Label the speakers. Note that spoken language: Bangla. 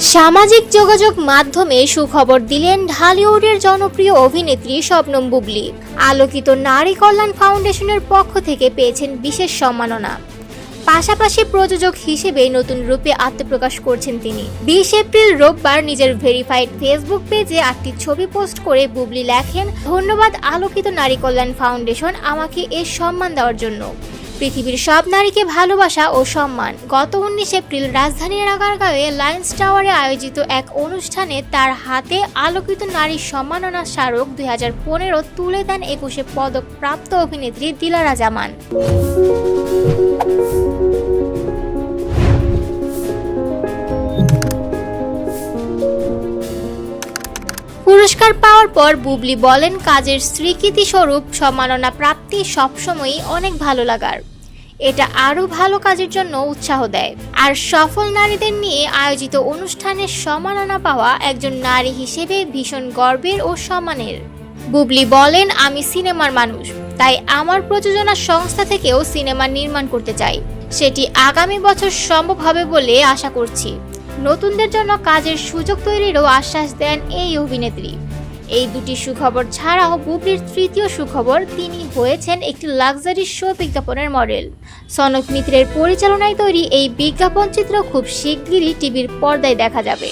Speaker 1: সামাজিক যোগাযোগ মাধ্যমে সুখবর দিলেন ঢালিউডের জনপ্রিয় অভিনেত্রী শবনম বুবলি। আলোকিত নারী কল্যাণ ফাউন্ডেশনের পক্ষ থেকে পেয়েছেন বিশেষ সম্মাননা। পাশাপাশি প্রযোজক হিসেবে নতুন রূপে আত্মপ্রকাশ করছেন তিনি। বিশ এপ্রিল রোববার নিজের ভেরিফাইড ফেসবুক পেজে আটটি ছবি পোস্ট করে বুবলি লেখেন, ধন্যবাদ আলোকিত নারী কল্যাণ ফাউন্ডেশন আমাকে এ সম্মান দেওয়ার জন্য। পৃথিবীর সব নারীকে ভালোবাসা ও সম্মান। গত উনিশ এপ্রিল রাজধানী রাগারগাঁওয়ে লায়ন্স টাওয়ারে আয়োজিত এক অনুষ্ঠানে তার হাতে আলোকিত নারী সম্মাননা স্মারক দুই হাজার পনেরো তুলে দেন একুশে পদক প্রাপ্ত অভিনেত্রী দিলারা জামান। পুরস্কার পাওয়ার পর বুবলি বলেন, কাজের স্বীকৃতি স্বরূপ সম্মাননা প্রাপ্তি সবসময়ই অনেক ভালো লাগার। এটা আরও ভালো কাজের জন্য উৎসাহ দেয়। আর সফল নারীদের নিয়ে আয়োজিত অনুষ্ঠানের সম্মাননা পাওয়া একজন নারী হিসেবে ভীষণ গর্বের ও সম্মানের। বুবলি বলেন, আমি সিনেমার মানুষ, তাই আমার প্রযোজনা সংস্থা থেকেও সিনেমা নির্মাণ করতে চাই। সেটি আগামী বছর সম্ভব হবে বলে আশা করছি। নতুনদের জন্য কাজের সুযোগ তৈরিরও আশ্বাস দেন এই অভিনেত্রী। এই দুটি সুখবর ছাড়াও বুবলির তৃতীয় সুখবর, তিনি হয়েছেন একটি লাক্সারি শো বিজ্ঞাপনের মডেল। সনক মিত্রের পরিচালনায় তৈরি এই বিজ্ঞাপন চিত্র খুব শিগগিরই টিভির পর্দায় দেখা যাবে।